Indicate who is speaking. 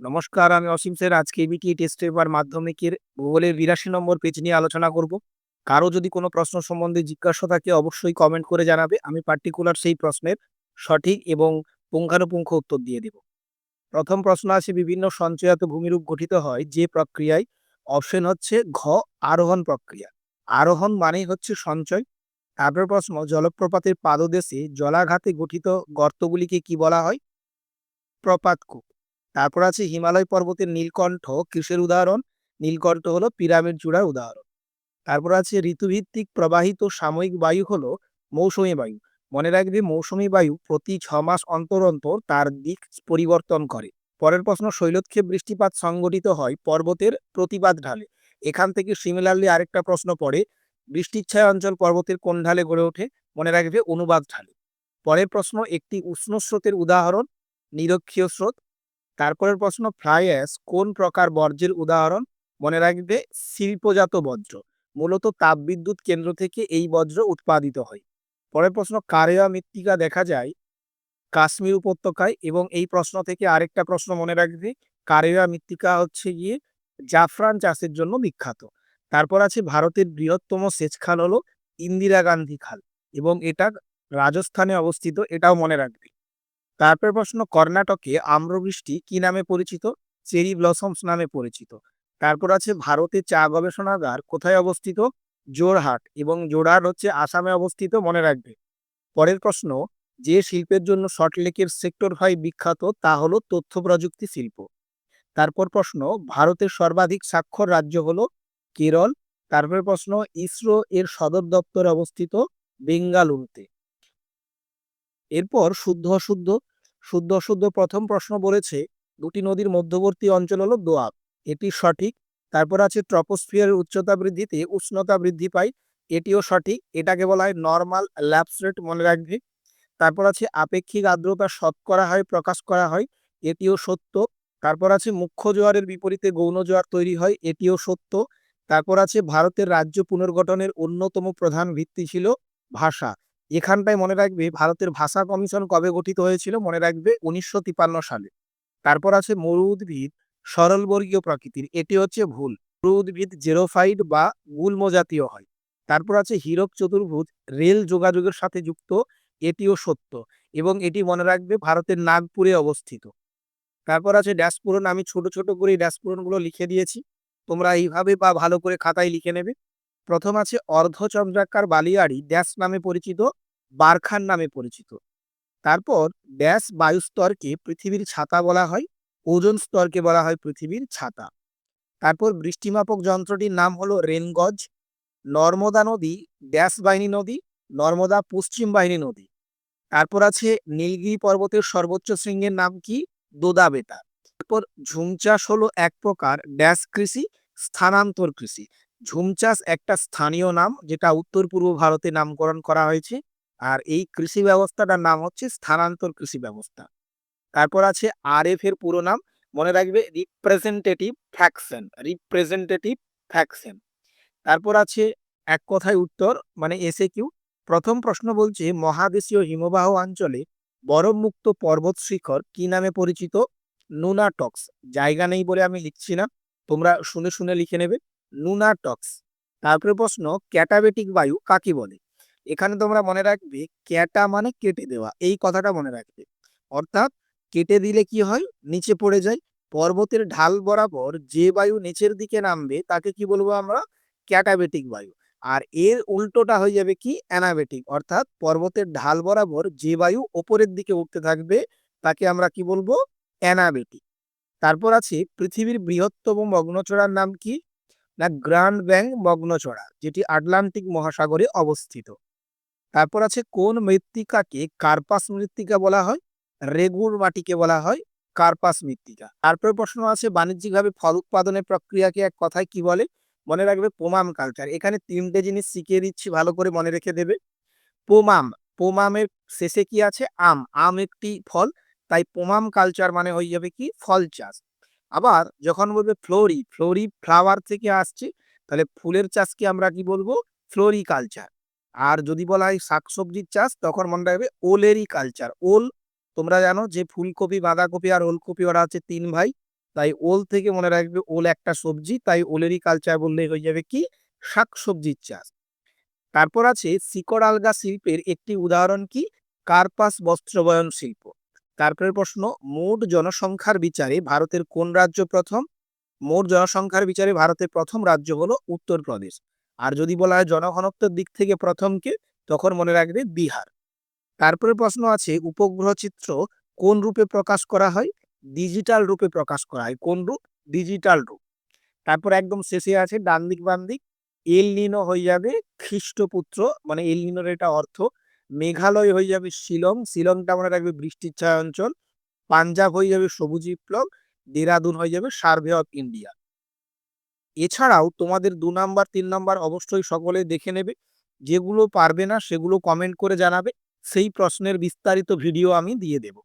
Speaker 1: নমস্কার, আমি অসীম স্যার আজকে এবিটি টেস্ট পেপার মাধ্যমিকের ভূগোলের বিরাশি নম্বর পেজ নিয়ে আলোচনা করব। কারও যদি কোনো প্রশ্ন সম্বন্ধে জিজ্ঞাসা থাকে, অবশ্যই কমেন্ট করে জানাবে। আমি পার্টিকুলার সেই প্রশ্নের সঠিক এবং পুঙ্খানুপুঙ্খ উত্তর দিয়ে দেব। প্রথম প্রশ্ন আছে, বিভিন্ন সঞ্চয়াত ভূমিরূপ গঠিত হয় যে প্রক্রিয়ায়। অপশন হচ্ছে ঘ, আরোহণ প্রক্রিয়া। আরোহণ মানেই হচ্ছে সঞ্চয়। তারপর প্রশ্ন, জলপ্রপাতের পাদদেশে জলাঘাতে গঠিত গর্তগুলিকে কি বলা হয়? প্রপাতকূপ তারপর আছে হিমালয় পর্বতের নীলকণ্ঠ, কিসের উদাহরণ? নীলকণ্ঠ হলো পিরামিড চূড়ার উদাহরণ। তারপর আছে ঋতুভিত্তিক প্রবাহিত সাময়িক বায়ু হলো মৌসুমী বায়ু। মনে রাখবে মৌসুমী বায়ু প্রতি ছ মাস অন্তর অন্তর তার দিক পরিবর্তন করে। পরের প্রশ্ন, শৈলক্ষেপ বৃষ্টিপাত সংগঠিত হয় পর্বতের প্রতিবাদ ঢালে। এখান থেকে সিমিলারলি আরেকটা প্রশ্ন পড়ে, বৃষ্টিচ্ছায় অঞ্চল পর্বতের কোন ঢালে গড়ে ওঠে? মনে রাখবে অনুবাদ ঢালে। পরের প্রশ্ন, একটি উষ্ণ স্রোতের উদাহরণ? নিরক্ষীয় স্রোত তারপরের প্রশ্ন ফ্লাই অ্যাশ কোন প্রকার বর্জ্যের উদাহরণ? মনে রাখবে, শিল্পজাত বজ্র মূলত তাপবিদ্যুৎ কেন্দ্র থেকে এই বজ্র উৎপাদিত হয়। পরের প্রশ্ন, কারেয়া মৃত্তিকা দেখা যায় কাশ্মীর উপত্যকায়? এবং এই প্রশ্ন থেকে আরেকটা প্রশ্ন মনে রাখবে, কারেয়া মৃত্তিকা হচ্ছে গিয়ে জাফরান চাষের জন্য বিখ্যাত। তারপর আছে, ভারতের বৃহত্তম সেচ খাল হলো ইন্দিরা গান্ধী খাল। এবং এটা রাজস্থানে অবস্থিত, এটাও মনে রাখবে। তারপর প্রশ্ন, কর্ণাটকে আম্রবৃষ্টি কি নামে পরিচিত? চেরি ব্লসমস নামে পরিচিত। তারপর আছে, ভারতের চা গবেষণাগার কোথায় অবস্থিত? জোরহাট এবং জোরহাট হচ্ছে আসামে অবস্থিত, মনে রাখবে। পরের প্রশ্ন, যে শিল্পের জন্য সল্টলেকের সেক্টর হয় বিখ্যাত, তা হলো তথ্য প্রযুক্তি শিল্প। তারপর প্রশ্ন, ভারতের সর্বাধিক স্বাক্ষর রাজ্য হলো কেরল। তারপর প্রশ্ন ইসরো এর সদর দপ্তর অবস্থিত বেঙ্গালুরুতে। এরপর শুদ্ধ অশুদ্ধ শুদ্ধ অশুদ্ধ প্রথম প্রশ্ন বলেছে, দুটি নদীর মধ্যবর্তী অঞ্চল হলো দোয়াব এটি সঠিক। তারপর আছে ট্রপোস্ফিয়ারের উচ্চতা বৃদ্ধিতে উষ্ণতা বৃদ্ধি পায়। এটিও সঠিক। এটাকে বলা হয় নর্মাল ল্যাপস রেট মনে রাখবে। তারপর আছে আপেক্ষিক আর্দ্রতা শতকরা হয়, প্রকাশ করা হয়। এটিও সত্য। তারপর আছে মুখ্য জোয়ারের বিপরীতে গৌণ জোয়ার তৈরি হয়। এটিও সত্য। তারপর আছে ভারতের রাজ্য পুনর্গঠনের অন্যতম প্রধান ভিত্তি ছিল ভাষা। এখানটায় মনে রাখবে ভারতের ভাষা কমিশন কবে গঠিত হয়েছিল মনে রাখবে উনিশশো সালে। তারপর আছে মরু উদ্ভিদ সরলবর্গীয় প্রকৃতির, এটি হচ্ছে ভুল। মরু উদ্ভিদ জেরোফাইড বা গুল্ম জাতীয় হয়। তারপর আছে হীরক চতুর্ভুজ, রেল যোগাযোগের সাথে যুক্ত, এটিও সত্য এবং এটি মনে রাখবে ভারতের নাগপুরে অবস্থিত। তারপর আছে ড্যাশ পূরণ আমি ছোট ছোট করে ড্যাশ পূরণগুলো লিখে দিয়েছি। তোমরা এইভাবে বা ভালো করে খাতায় লিখে নেবে। প্রথম আছে অর্ধচন্দ্রাকার বালিয়াড়ি, ড্যাশ নামে পরিচিত, বারখান নামে পরিচিত। তারপর ড্যাশ বায়ুস্তরকে পৃথিবীর ছাতা বলা হয়, ওজন স্তরকে বলা হয় পৃথিবীর ছাতা। তারপর বৃষ্টিমাপক যন্ত্রটির নাম হলো রেনগজ, নর্মদা নদী, ড্যাশ বাহিনী নদী, নর্মদা পশ্চিম বাহিনী নদী। তারপর আছে নীলগিরি পর্বতের সর্বোচ্চ শৃঙ্গের নাম কি? দোদাবেতা। তারপর ঝুম চাষ হলো এক প্রকার, ড্যাশ কৃষি, স্থানান্তর কৃষি। ঝুম চাষ একটা স্থানীয় নাম, যেটা উত্তর পূর্ব ভারতে নামকরণ করা হয়েছে। আর এই কৃষি ব্যবস্থাটার নাম হচ্ছে স্থানান্তর কৃষি ব্যবস্থা। তারপর আছে আর এফ এর পুরো নাম, মনে রাখবে রিপ্রেজেন্টেটিভ ফ্যাকশন রিপ্রেজেন্টেটিভ ফ্যাকশন তারপর আছে এক কথায় উত্তর মানে এসে কিউ প্রথম প্রশ্ন বলছে, মহাদেশীয় হিমবাহ অঞ্চলে বরফমুক্ত পর্বত শিখর কি নামে পরিচিত? নুনাটক্স জায়গা নেই বলে আমি লিখছি না। তোমরা শুনে শুনে লিখে নেবে। নুনাটক্স তারপরে প্রশ্ন ক্যাটাবেটিক বায়ু কাকে বলে? এখানে তোমরা মনে রাখবে ক্যাটা মানে কেটে দেওয়া, এই কথাটা মনে রাখবে। অর্থাৎ কেটে দিলে কি হয়? নিচে পড়ে যায়। পর্বতের ঢাল বরাবর যে বায়ু নিচের দিকে নামবে, তাকে কি বলব আমরা? ক্যাটাবেটিক বায়ু। আর এর উল্টোটা হয়ে যাবে কি? অ্যানাবেটিক অর্থাৎ পর্বতের ঢাল বরাবর যে বায়ু ওপরের দিকে উঠতে থাকবে, তাকে আমরা কি বলব? অ্যানাবেটিক তারপর আছে পৃথিবীর বৃহত্তম মগ্নচড়ার নাম কি? না গ্র্যান্ড ব্যাং মগ্নচড়া যেটি আটলান্টিক মহাসাগরে অবস্থিত। তারপর আছে কোন মৃত্তিকাকে কার্পাস মৃত্তিকা বলা হয়? রেগুর মাটিকে বলা হয় কার্পাস মৃত্তিকা। তারপর প্রশ্ন আছে, বাণিজ্যিকভাবে ফল উৎপাদনের প্রক্রিয়াকে এক কথায় কি বলে? মনে রাখবে পোমাম কালচার। এখানে তিনটে জিনিস শিখিয়ে দিচ্ছি, ভালো করে মনে রেখে দেবে। পোমাম, পোমামের শেষে কি আছে? আম। আম একটি ফল, তাই পোমাম কালচার মানে হয়ে যাবে কি? ফল চাষ। আবার যখন বলবে ফ্লোরি ফ্লোরি ফ্লাওয়ার থেকে আসছে, তাহলে ফুলের চাষকে আমরা কি বলব? ফ্লোরি কালচার আর যদি বলা হয় শাকসবজির চাষ, তখন মনে রাখবে ওলেরই কালচার ওল, তোমরা জানো যে ফুলকপি, বাঁধাকপি আর ওলকপি ওরা হচ্ছে তিন ভাই। তাই ওল থেকে মনে রাখবে ওল একটা সবজি, তাই ওলেরই কালচার বললেই হয়ে যাবে কি? শাক সবজির চাষ। তারপর আছে শিকড় আলগা শিল্পের একটি উদাহরণ কি? কার্পাস বস্ত্রবয়ন শিল্প। তারপরের প্রশ্ন, মোট জনসংখ্যার বিচারে ভারতের কোন রাজ্য প্রথম? মোট জনসংখ্যার বিচারে ভারতের প্রথম রাজ্য হলো উত্তরপ্রদেশ। আর যদি বলা হয় জনঘনত্বের দিক থেকে প্রথমকে, তখন মনে রাখবে বিহার। তারপরে প্রশ্ন আছে, উপগ্রহ চিত্র কোন রূপে প্রকাশ করা হয়? ডিজিটাল রূপে প্রকাশ করা হয়। কোন রূপ? ডিজিটাল রূপ। তারপর একদম শেষে আছে ডান দিক বাম দিক এল নিনো হয়ে যাবে খ্রিস্টপুত্র মানে এল নিনোর এটা অর্থ। মেঘালয় হয়ে যাবে শিলং, শিলংটা মনে রাখবে বৃষ্টির ছায়া অঞ্চল পাঞ্জাব হয়ে যাবে সবুজ বিপ্লব দেরাদুন হয়ে যাবে সার্ভে অফ ইন্ডিয়া। এছাড়াও তোমাদের দু নাম্বার, তিন নাম্বার অবশ্যই সকলে দেখে নেবে, যেগুলো পারবে না সেগুলো কমেন্ট করে জানাবে, সেই প্রশ্নের বিস্তারিত ভিডিও আমি দিয়ে দেব।